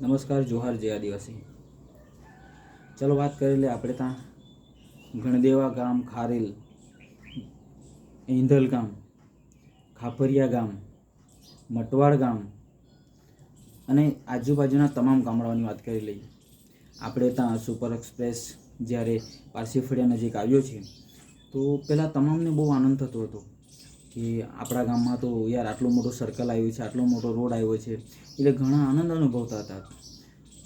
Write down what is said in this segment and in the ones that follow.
નમસ્કાર, જોહાર જય આદિવાસી. ચલો વાત કરી લે આપણે ત્યાં ગણદેવા ગામ, ખારેલ એંધલ ગામ, ખાપરિયા ગામ, મટવાડ ગામ અને આજુબાજુના તમામ ગામડાઓની વાત કરી લઈએ. આપણે ત્યાં સુપર એક્સપ્રેસ જ્યારે પારસીફળિયા નજીક આવ્યો છે, તો પહેલાં તમામને બહુ આનંદ થતો હતો. કે આપણા ગામમાં તો યાર આટલો મોટો સર્કલ આવ્યો છે, આટલો મોટો રોડ આવ્યો છે, એટલે ઘણા આનંદ અનુભવતા હતા.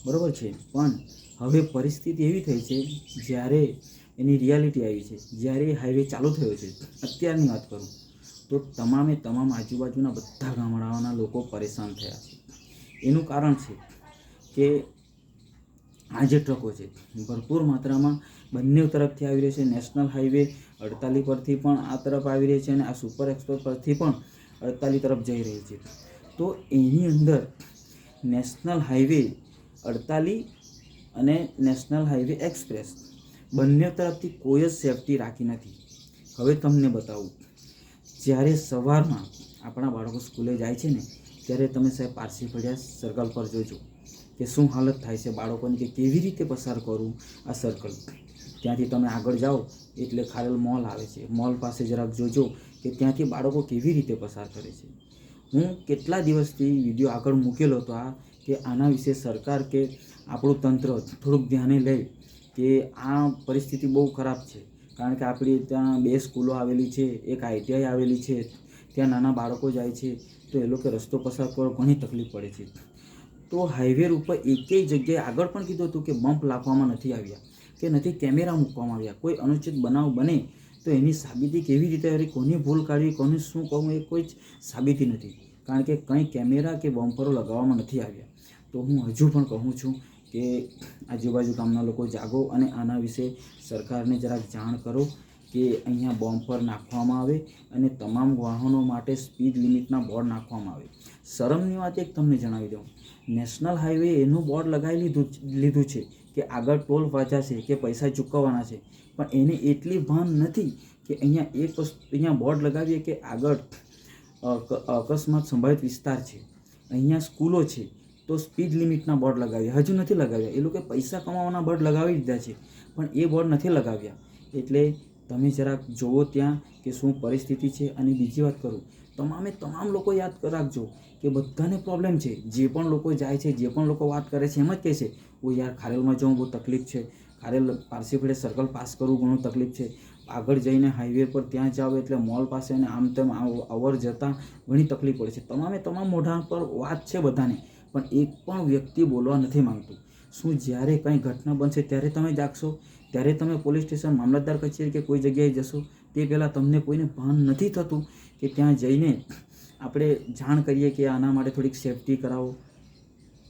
બરાબર છે? પણ હવે પરિસ્થિતિ એવી થઈ છે, જ્યારે એની રિયાલિટી આવી છે, જ્યારે હાઈવે ચાલુ થયો છે, અત્યારની વાત કરું, તો તમામે તમામ આજુબાજુના બધા ગામડાઓના લોકો પરેશાન થયા છે. એનું કારણ છે કે આ જે ટ્રકો છે. ભરપૂર માત્રામાં બંને તરફથી આવી રહી છે. નેશનલ હાઈવે અડતાલી પરથી પણ આ તરફ આવી રહી છે અને આ સુપર એક્સપ્રેસ પરથી પણ અડતાલી તરફ જઈ રહી છે. તો એની અંદર નેશનલ હાઈવે અડતાલી અને નેશનલ હાઈવે એક્સપ્રેસ બંને તરફથી કોઈ જ સેફટી રાખી નથી. હવે તમને બતાવું. જ્યારે સવારમાં આપણા બાળકો સ્કૂલે જાય છે ને, ત્યારે તમે સાહેબ પારસી ફળિયા સર્કલ પર જોજો. કે શું હાલત થાય છે બાળકોની કે કેવી રીતે પસાર કરવું આ સર્કલ ત્યાંથી તમે આગળ જાઓ એટલે ખારેલ મોલ આવે છે. મોલ પાસે જરાક જોજો કે ત્યાંથી બાળકો કેવી રીતે પસાર કરે છે. હું કેટલા દિવસથી વીડિયો આગળ મૂકેલો હતો આ કે આના વિશે સરકાર કે આપણું તંત્ર થોડુંક ધ્યાને લે કે આ પરિસ્થિતિ બહુ ખરાબ છે. કારણ કે આપણી ત્યાં બે સ્કૂલો આવેલી છે, એક આઈટીઆઈ આવેલી છે, ત્યાં નાના બાળકો જાય છે, તો એ લોકો રસ્તો પસાર કરવા ઘણી તકલીફ પડે છે. તો હાઈવે ઉપર એકેય જગ્યાએ આગળ પણ કીધું હતું કે બમ્પ લાવવામાં નથી આવ્યા, કે નથી કેમેરા મૂકવામાં આવ્યા, કોઈ અનુચિત બનાવ બને તો એની સાબિતી કેવી રીતે આવી, કોની ભૂલ કાઢવી, કોને શું કહું એ કોઈ જ સાબિતી નથી. કારણ કે કંઈ કેમેરા કે બમ્પરો લગાવવામાં નથી આવ્યા. તો હું હજુ પણ કહું છું કે આજુબાજુ ગામના લોકો જાગો અને આના વિશે સરકારને જરાક જાણ કરો. કે અહીંયા બમ્પર નાખવામાં આવે અને તમામ વાહનો માટે સ્પીડ લિમિટના બોર્ડ નાખવામાં આવે. શરમની વાત એક તમને જણાવી દઉં. નેશનલ હાઈવે એનું બોર્ડ લગાવી લીધું લીધું છે કે આગળ ટોલ છે, કે પૈસા ચૂકવવાના છે. પણ એને એટલી ભાન નથી કે અહીંયા એક અહીંયા બોર્ડ લગાવીએ કે આગળ અકસ્માત સંભવિત વિસ્તાર છે. અહીંયા સ્કૂલો છે, તો સ્પીડ લિમિટના બોર્ડ લગાવ્યા હજુ નથી લગાવ્યા. એ લોકોએ પૈસા કમાવાના બોર્ડ લગાવી દીધા છે. પણ એ બોર્ડ નથી લગાવ્યા. એટલે તમે જરાક જુઓ ત્યાં કે શું પરિસ્થિતિ છે અને બીજી વાત કરું, તમામે તમામ લોકો યાદ રાખજો કે બધાને પ્રોબ્લેમ છે. જે પણ લોકો જાય છે, જે પણ લોકો વાત કરે છે, એમ જ કહે છે ઓ યાર, ખારેલમાં જવું બહુ તકલીફ છે. ખારેલ પારસી ફળે સર્કલ પાસ કરવું ઘણું તકલીફ છે. આગળ જઈને હાઈવે પર ત્યાં જાઓ એટલે મોલ પાસે અને આમ તેમ અવર જતાં ઘણી તકલીફ પડે છે. તમામે તમામ મોઢા પર વાત છે બધાને, પણ એક પણ વ્યક્તિ બોલવા નથી માંગતું. શું જ્યારે કંઈ ઘટના બનશે ત્યારે તમે જાગશો? ત્યારે તમે પોલીસ સ્ટેશન, મામલતદાર કચેરી કે કોઈ જગ્યાએ જશો? તે પહેલાં તમને કોઈને ભાન નથી થતું કે ત્યાં જઈને આપણે જાણ કરીએ કે આના માટે થોડીક સેફટી કરાવો?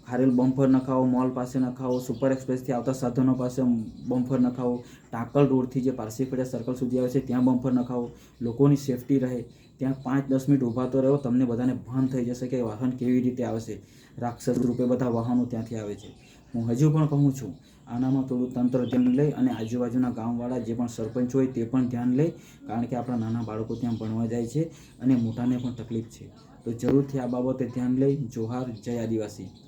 ખારેલ બમ્ફર નખાવો મોલ પાસે નખાવો સુપર એક્સપ્રેસથી આવતા સાધનો પાસે બમ્ફર નખાવો ટાંકલ રોડથી જે પારસી ફળિયા સર્કલ સુધી આવે છે, ત્યાં બમ્ફર નખાવો લોકોની સેફટી રહે. ત્યાં પાંચ દસ મિનિટ ઊભા તો રહ્યો તમને બધાને ભાન થઈ જશે કે વાહન કેવી રીતે આવશે રાક્ષસ રૂપે બધા વાહનો ત્યાંથી આવે છે. હું હજુ પણ કહું છું, આનામાં થોડું તંત્ર ધ્યાન લે અને આજુબાજુના ગામવાળા જે પણ સરપંચ હોય તે પણ ધ્યાન લે કારણ કે આપણા નાના બાળકો ત્યાં ભણવા જાય છે અને મોટાને પણ તકલીફ છે. તો જરૂરથી આ બાબતે ધ્યાન લઈ, જોહાર, જય આદિવાસી.